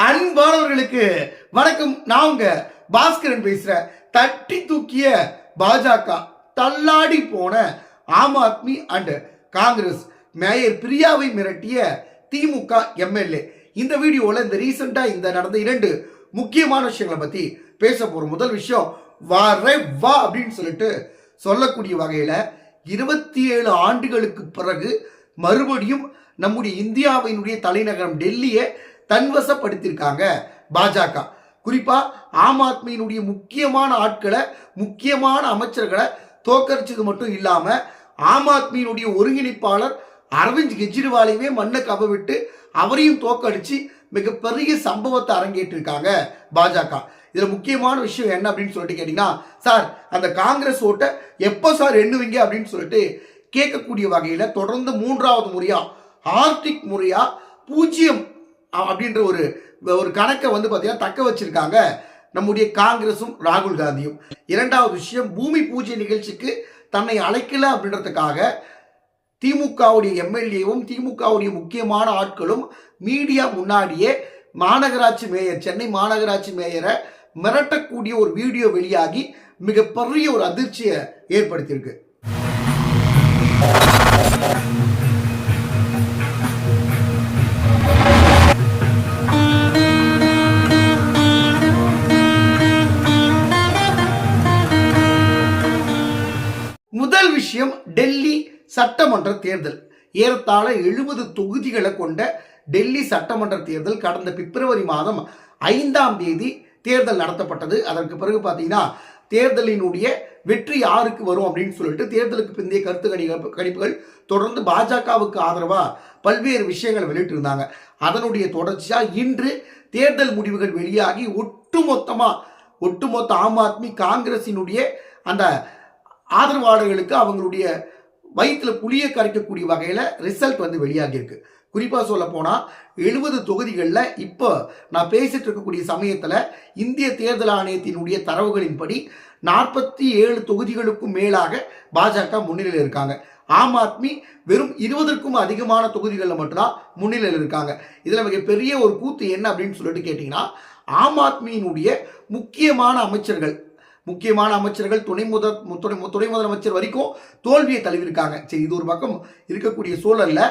அன்பானவர்களுக்கு வணக்கம். நான் உங்க பாஸ்கரன் பேசுறேன் தட்டி தூக்கிய பாஜக தள்ளாடி போன ஆம் ஆத்மி அண்ட் காங்கிரஸ் மேயர் பிரியாவை மிரட்டிய திமுக எம்எல்ஏ. இந்த வீடியோவில் இந்த ரீசெண்டாக இந்த நடந்த இரண்டு முக்கியமான விஷயங்களை பற்றி பேச போகிற முதல் விஷயம் வாரே வா அப்படின்னு சொல்லிட்டு சொல்லக்கூடிய வகையில் இருபத்தி ஏழு ஆண்டுகளுக்கு பிறகு மறுபடியும் நம்முடைய இந்தியாவினுடைய தலைநகரம் டெல்லியை தன்வசப்படுத்தியிருக்காங்க பாஜக. குறிப்பாக ஆம் ஆத்மியினுடைய முக்கியமான ஆட்களை முக்கியமான அமைச்சர்களை தோக்கரிச்சது மட்டும் இல்லாமல் ஆம் ஆத்மியினுடைய ஒருங்கிணைப்பாளர் அரவிந்த் கெஜ்ரிவாலையுமே மண்ணை கவ விட்டு அவரையும் தோக்கடிச்சு மிகப்பெரிய சம்பவத்தை அரங்கேற்றிருக்காங்க பாஜக. இதில் முக்கியமான விஷயம் என்ன அப்படின்னு சொல்லிட்டு கேட்டீங்கன்னா சார் அந்த காங்கிரஸ் ஓட்டை எப்போ சார் எண்ணுவீங்க அப்படின்னு சொல்லிட்டு கேட்கக்கூடிய வகையில் தொடர்ந்து மூன்றாவது முறையாக ஆர்டிக் முறையாக பூஜ்ஜியம் அப்படின்ற ஒரு ஒரு கணக்கை வந்து பார்த்தீங்கன்னா தக்க வச்சிருக்காங்க நம்முடைய காங்கிரஸும் ராகுல் காந்தியும். இரண்டாவது விஷயம் பூமி பூஜை நிகழ்ச்சிக்கு தன்னை அழைக்கல அப்படின்றதுக்காக திமுகவுடைய எம்எல்ஏவும் திமுகவுடைய முக்கியமான ஆட்களும் மீடியா முன்னாடியே மாநகராட்சி மேயர் சென்னை மாநகராட்சி மேயரை மிரட்டக்கூடிய ஒரு வீடியோ வெளியாகி மிகப்பெரிய ஒரு அதிர்ச்சியை ஏற்படுத்தியிருக்கு. முதல் விஷயம் டெல்லி சட்டமன்ற தேர்தல். ஏறத்தாழ எழுபது தொகுதிகளை கொண்ட டெல்லி சட்டமன்ற தேர்தல் கடந்த பிப்ரவரி மாதம் ஐந்தாம் தேதி தேர்தல் நடத்தப்பட்டது. அதற்கு பிறகு பார்த்தீங்கன்னா தேர்தலினுடைய வெற்றி யாருக்கு வரும் அப்படின்னு சொல்லிட்டு தேர்தலுக்கு பிந்தைய கருத்து கணிப்பு கணிப்புகள் தொடர்ந்து பாஜகவுக்கு ஆதரவாக பல்வேறு விஷயங்களை வெளியிட்டிருந்தாங்க. அதனுடைய தொடர்ச்சியாக இன்று தேர்தல் முடிவுகள் வெளியாகி ஒட்டுமொத்தமாக ஒட்டுமொத்த ஆம் ஆத்மி காங்கிரசினுடைய அந்த ஆதரவாளர்களுக்கு அவங்களுடைய வயிற்றில் புளிய கரைக்கக்கூடிய வகையில் ரிசல்ட் வந்து வெளியாகியிருக்கு குறிப்பாக சொல்ல போனால் எழுபது தொகுதிகளில் இப்போ நான் பேசிட்டு இருக்கக்கூடிய சமயத்தில் இந்திய தேர்தல் ஆணையத்தினுடைய தரவுகளின்படி நாற்பத்தி ஏழு தொகுதிகளுக்கும் மேலாக பாஜக முன்னிலையில் இருக்காங்க. ஆம் ஆத்மி வெறும் இருபதற்கும் அதிகமான தொகுதிகளில் மட்டும்தான் முன்னிலையில் இருக்காங்க. இதில் மிகப்பெரிய ஒரு கூத்து என்ன அப்படின்னு சொல்லிட்டு கேட்டிங்கன்னா ஆம் ஆத்மியினுடைய முக்கியமான அமைச்சர்கள் முக்கியமான அமைச்சர்கள் துணை முதல் துணை துணை முதலமைச்சர் வரைக்கும் தோல்வியை தழுவிருக்காங்க சரி இது ஒரு பக்கம் இருக்கக்கூடிய சூழல்ல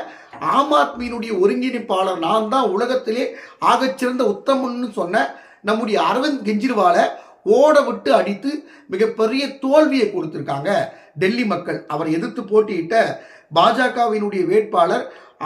ஆம் ஆத்மியினுடைய ஒருங்கிணைப்பாளர் நான் தான் உலகத்திலே ஆகச்சிறந்த உத்தமன்னு சொன்ன நம்முடைய அரவிந்த் கெஜ்ரிவாலை ஓட விட்டு அடித்து மிகப்பெரிய தோல்வியை கொடுத்துருக்காங்க டெல்லி மக்கள். அவர் எதிர்த்து போட்டியிட்ட பாஜகவினுடைய வேட்பாளர்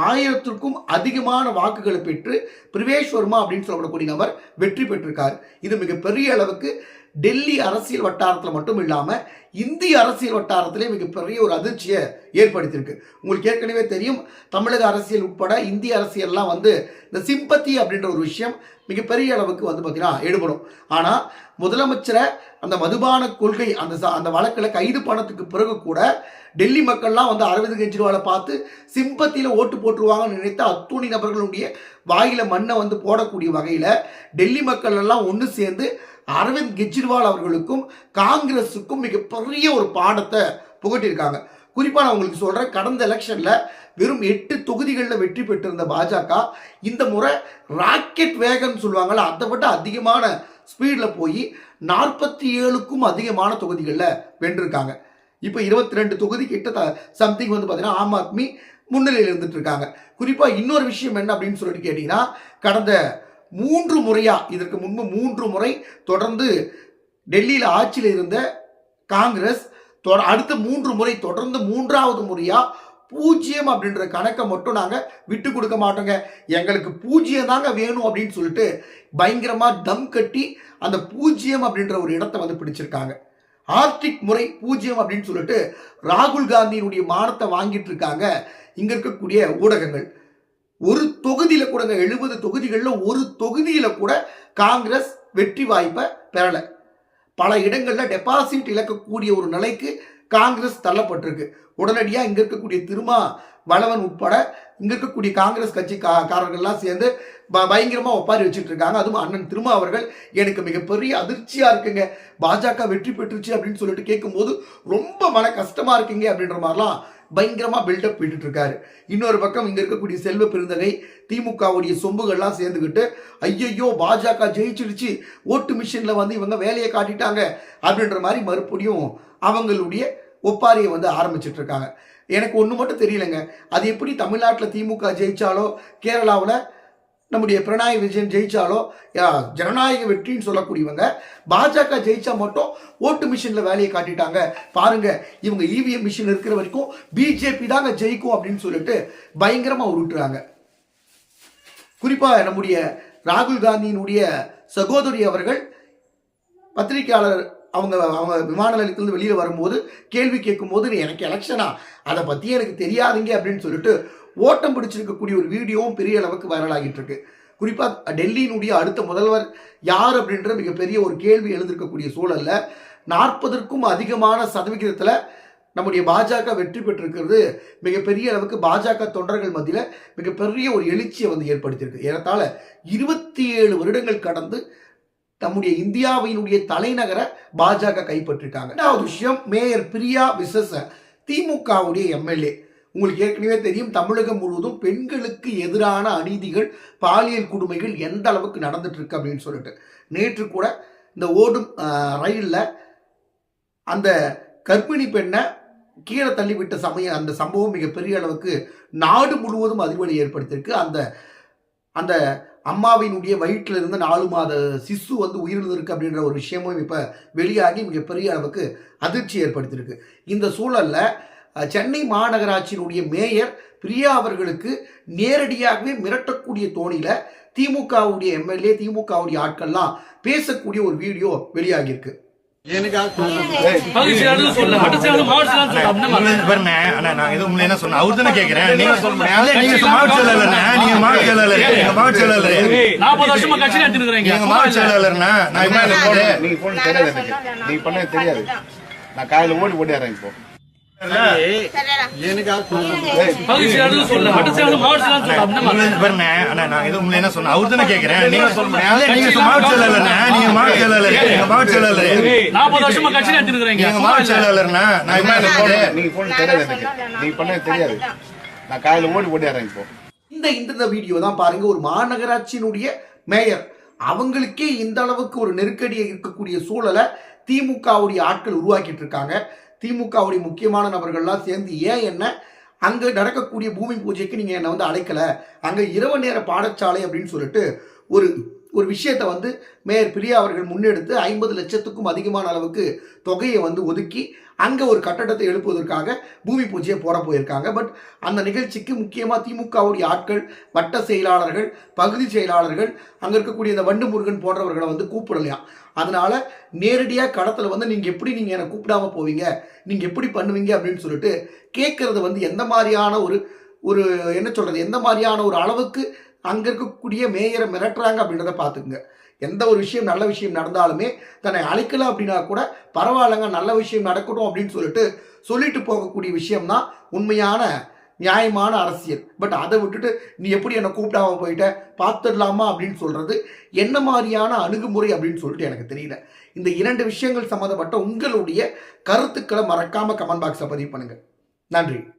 ஆயிரத்திற்கும் அதிகமான வாக்குகளை பெற்று பிரவேஷ் வர்மா அப்படின்னு சொல்லப்படக்கூடிய நபர் வெற்றி பெற்றிருக்கார். இது மிகப்பெரிய அளவுக்கு டெல்லி அரசியல் வட்டாரத்தில் மட்டும் இல்லாமல் இந்திய அரசியல் வட்டாரத்திலே மிகப்பெரிய ஒரு அதிர்ச்சியை ஏற்படுத்தியிருக்கு. உங்களுக்கு ஏற்கனவே தெரியும் தமிழக அரசியல் உட்பட இந்திய அரசியல்லாம் வந்து இந்த சிம்பத்தி அப்படின்ற ஒரு விஷயம் மிகப்பெரிய அளவுக்கு வந்து பார்த்தீங்கன்னா ஈடுபடும் ஆனால் முதலமைச்சரை அந்த மதுபான கொள்கை அந்த அந்த வழக்கில் கைது பணத்துக்கு பிறகு கூட டெல்லி மக்கள்லாம் வந்து அரவிந்த் கெஜ்ரிவாலை பார்த்து சிம்பத்தியில் ஓட்டு போட்டுருவாங்கன்னு நினைத்த அத்துணி நபர்களுடைய வாயில் மண்ணை வந்து போடக்கூடிய வகையில் டெல்லி மக்கள் எல்லாம் ஒன்று சேர்ந்து அரவிந்த் கெஜ்ரிவால் அவர்களுக்கும் காங்கிரஸுக்கும் மிகப்பெரிய ஒரு பாடத்தை புகட்டியிருக்காங்க. குறிப்பாக நான் உங்களுக்கு சொல்கிறேன் கடந்த எலெக்ஷனில் வெறும் எட்டு தொகுதிகளில் வெற்றி பெற்றிருந்த பாஜக இந்த முறை ராக்கெட் வேகன் சொல்லுவாங்கள்ல அதை விட அதிகமான ஸ்பீடில் போய் நாற்பத்தி ஏழுக்கும் அதிகமான தொகுதிகளில் வென்றிருக்காங்க. இப்போ இருபத்தி ரெண்டு தொகுதி கிட்ட சம்திங் வந்து பார்த்தீங்கன்னா ஆம் ஆத்மி முன்னிலையில் இருந்துட்டு இருக்காங்க குறிப்பாக இன்னொரு விஷயம் என்ன அப்படின்னு சொல்லிட்டு கேட்டிங்கன்னா கடந்த மூன்று முறையாக இதற்கு முன்பு மூன்று முறை தொடர்ந்து டெல்லியில் ஆட்சியில் இருந்த காங்கிரஸ் அடுத்த மூன்று முறை தொடர்ந்து மூன்றாவது முறையாக பூஜ்ஜியம் அப்படின்ற கணக்கை மட்டும் நாங்கள் விட்டு கொடுக்க மாட்டோங்க. எங்களுக்கு பூஜ்ஜியம் தாங்க வேணும் அப்படின்னு சொல்லிட்டு பயங்கரமாக தம் கட்டி அந்த பூஜ்ஜியம் அப்படின்ற ஒரு இடத்தை வந்து பிடிச்சிருக்காங்க. ஆர்டிக் முறை பூஜ்ஜியம் அப்படின்னு சொல்லிட்டு ராகுல் காந்தியினுடைய மானத்தை வாங்கிட்டு இருக்காங்க. இங்க இருக்கக்கூடிய ஊடகங்கள். ஒரு தொகுதியில கூடங்க எழுபது தொகுதிகளில் ஒரு தொகுதியில கூட காங்கிரஸ் வெற்றி வாய்ப்பை பெறல. பல இடங்களில் டெபாசிட் இழக்கக்கூடிய ஒரு நிலைக்கு காங்கிரஸ் தள்ளப்பட்டிருக்கு. உடனடியாக இங்கே இருக்கக்கூடிய திருமா வளவன் உட்பட இங்கே இருக்கக்கூடிய காங்கிரஸ் கட்சி காரர்கள்லாம் சேர்ந்து ப- ஒப்பாரி வச்சுட்டு இருக்காங்க அதுவும் அண்ணன் திருமா அவர்கள். எனக்கு மிகப்பெரிய அதிர்ச்சியாக இருக்குங்க. பாஜக வெற்றி பெற்றுச்சு அப்படின்னு சொல்லிட்டு கேட்கும்போது ரொம்ப மன கஷ்டமாக இருக்குங்க அப்படின்ற மாதிரிலாம் பயங்கரமாக பில்டப் போயிட்டு இருக்காரு இன்னொரு பக்கம் இங்கே இருக்கக்கூடிய செல்வ பெருந்தகை திமுகவுடைய சொம்புகள்லாம் சேர்ந்துக்கிட்டு ஐயையோ பாஜக ஜெயிச்சிடுச்சு ஓட்டு மிஷினில் வந்து இவங்க வேலையை காட்டிட்டாங்க அப்படின்ற மாதிரி மறுபடியும் அவங்களுடைய ஒப்பாரியை வந்து ஆரம்பிச்சிட்டு இருக்காங்க எனக்கு ஒன்று மட்டும் தெரியலங்க. அது எப்படி தமிழ்நாட்டில் திமுக ஜெயிச்சாலோ கேரளாவில் நம்முடைய பிரணாய் விஜயன் ஜெயிச்சாலோ யா, ஜனநாயக வெற்றின்னு சொல்லக்கூடியவங்க பாஜக ஜெயிச்சா மட்டும் ஓட்டு மிஷினில் வேலையை காட்டிட்டாங்க. பாருங்க இவங்க இவிஎம் மிஷின் இருக்கிற வரைக்கும் பிஜேபி தாங்க ஜெயிக்கும் அப்படின்னு சொல்லிட்டு பயங்கரமாக உருட்டுறாங்க. குறிப்பாக நம்முடைய ராகுல் காந்தியினுடைய சகோதரி அவர்கள் பத்திரிகையாளர் அவங்க அவங்க விமான நிலையத்திலிருந்து வெளியில் வரும்போது கேள்வி கேட்கும்போது எனக்கு எலெக்ஷனா அதை பற்றி எனக்கு தெரியாதுங்க அப்படின்னு சொல்லிட்டு ஓட்டம் பிடிச்சிருக்கக்கூடிய ஒரு வீடியோவும் பெரிய அளவுக்கு வைரல் ஆகிட்டு இருக்கு. குறிப்பாக டெல்லியினுடைய அடுத்த முதல்வர் யார் அப்படின்ற மிகப்பெரிய ஒரு கேள்வி எழுந்திருக்கக்கூடிய சூழலில் நாற்பதற்கும் அதிகமான சதவிகிதத்தில் நம்முடைய பாஜக வெற்றி பெற்றிருக்கிறது. மிகப்பெரிய அளவுக்கு பாஜக தொண்டர்கள் மத்தியில் மிகப்பெரிய ஒரு எழுச்சியை வந்து ஏற்படுத்தியிருக்கு. ஏறத்தாழ இருபத்தி ஏழு வருடங்கள் கடந்து நம்முடைய இந்தியாவினுடைய தலைநகரை பாஜக கைப்பற்றிருக்காங்க. ரெண்டாவது விஷயம் மேயர் பிரியா விசஸ திமுகவுடைய எம்எல்ஏ. உங்களுக்கு ஏற்கனவே தெரியும் தமிழகம் முழுவதும் பெண்களுக்கு எதிரான அநீதிகள் பாலியல் கொடுமைகள் எந்த அளவுக்கு நடந்துட்டு இருக்கு அப்படின்னு சொல்லிட்டு. நேற்று கூட இந்த ஓடும் ரயிலில் அந்த கர்ப்பிணி பெண்ணை கீழே தள்ளிவிட்ட சமயம் அந்த சம்பவம் மிகப்பெரிய அளவுக்கு நாடு முழுவதும் அதிர்வலை ஏற்படுத்தியிருக்கு. அந்த அந்த அம்மாவினுடைய வயிற்றில் இருந்த நாலு மாத சிசு வந்து உயிரிழந்திருக்கு அப்படின்ற ஒரு விஷயமும் இப்போ வெளியாகி மிகப்பெரிய அளவுக்கு அதிர்ச்சி ஏற்படுத்தியிருக்கு. இந்த சூழலில் சென்னை மாநகராட்சியினுடைய மேயர் பிரியா அவர்களுக்கு நேரடியாகவே மிரட்டக்கூடிய தோணியில திமுகவுடைய எம்எல்ஏ திமுகவுடைய ஆட்கள்லாம் பேசக்கூடிய ஒரு வீடியோ வெளியாகியிருக்கு. என்ன சொன்னேன்? அவரு தானே கேக்குறேன். நீங்க நான் போன தெரியாது நான் காலையில ஓடி ஓடிடுறேன் இப்போ என்ன சொன்னேன்? அவரு தானே கேக்குறேன். நீங்க மாவட்ட செயலாளர், நீங்க மாவட்ட செயலாளர். தெரியாது. நான் காலையில ஓடி ஓடிடுறேன் இப்போ. இந்த இந்த வீடியோ தான் பாருங்க ஒரு மாநகராட்சியினுடைய மேயர். அவங்களுக்கே இந்த அளவுக்கு ஒரு நெருக்கடியை இருக்கக்கூடிய சூழலை திமுகவுடைய ஆட்கள் உருவாக்கிட்டு இருக்காங்க. திமுகவுடைய முக்கியமான நபர்கள்லாம் சேர்ந்து ஏன் என்ன? அங்கே நடக்கக்கூடிய பூமி பூஜைக்கு நீங்கள் என்னை வந்து அழைக்கலை. அங்கே இரவு நேர பாடசாலை அப்படின்னு சொல்லிட்டு ஒரு ஒரு விஷயத்தை வந்து மேயர் பிரியா அவர்கள் முன்னெடுத்து ஐம்பது லட்சத்துக்கும் அதிகமான அளவுக்கு தொகையை வந்து ஒதுக்கி அங்கே ஒரு கட்டடத்தை எழுப்புவதற்காக பூமி பூஜையை போட போயிருக்காங்க. பட் அந்த நிகழ்ச்சிக்கு முக்கியமாக திமுகவுடைய ஆட்கள் வட்ட செயலாளர்கள் பகுதி செயலாளர்கள் அங்கே இருக்கக்கூடிய இந்த வண்டு முருகன் போன்றவர்களை வந்து கூப்பிடலையா? அதனால் நேரடியாக களத்தில் வந்து நீங்கள் எப்படி நீங்கள் என்னை கூப்பிடாம போவீங்க? நீங்கள் எப்படி பண்ணுவீங்க? அப்படின்னு சொல்லிட்டு கேட்குறது வந்து எந்த மாதிரியான ஒரு ஒரு என்ன சொல்கிறது எந்த மாதிரியான ஒரு அளவுக்கு அங்கே இருக்கக்கூடிய மேயரை மிரட்டுறாங்க அப்படின்றத பார்த்துக்குங்க. எந்த ஒரு விஷயம் நல்ல விஷயம் நடந்தாலுமே தன்னை அழைக்கல அப்படின்னா கூட பரவாயில்லைங்க நல்ல விஷயம் நடக்கட்டும் அப்படின்னு சொல்லிட்டு சொல்லிட்டு போகக்கூடிய விஷயம்தான் உண்மையான நியாயமான அரசியல். பட் அதை விட்டுட்டு நீ எப்படி என்னை கூப்பிடாம போயிட்ட? பார்த்துடலாமா அப்படின்னு சொல்கிறது என்ன மாதிரியான அணுகுமுறை அப்படின்னு சொல்லிட்டு எனக்கு தெரியல. இந்த இரண்டு விஷயங்கள் சம்மந்தப்பட்ட உங்களுடைய கருத்துக்களை மறக்காமல் கமெண்ட் பாக்ஸில் பதிவு பண்ணுங்கள் நன்றி.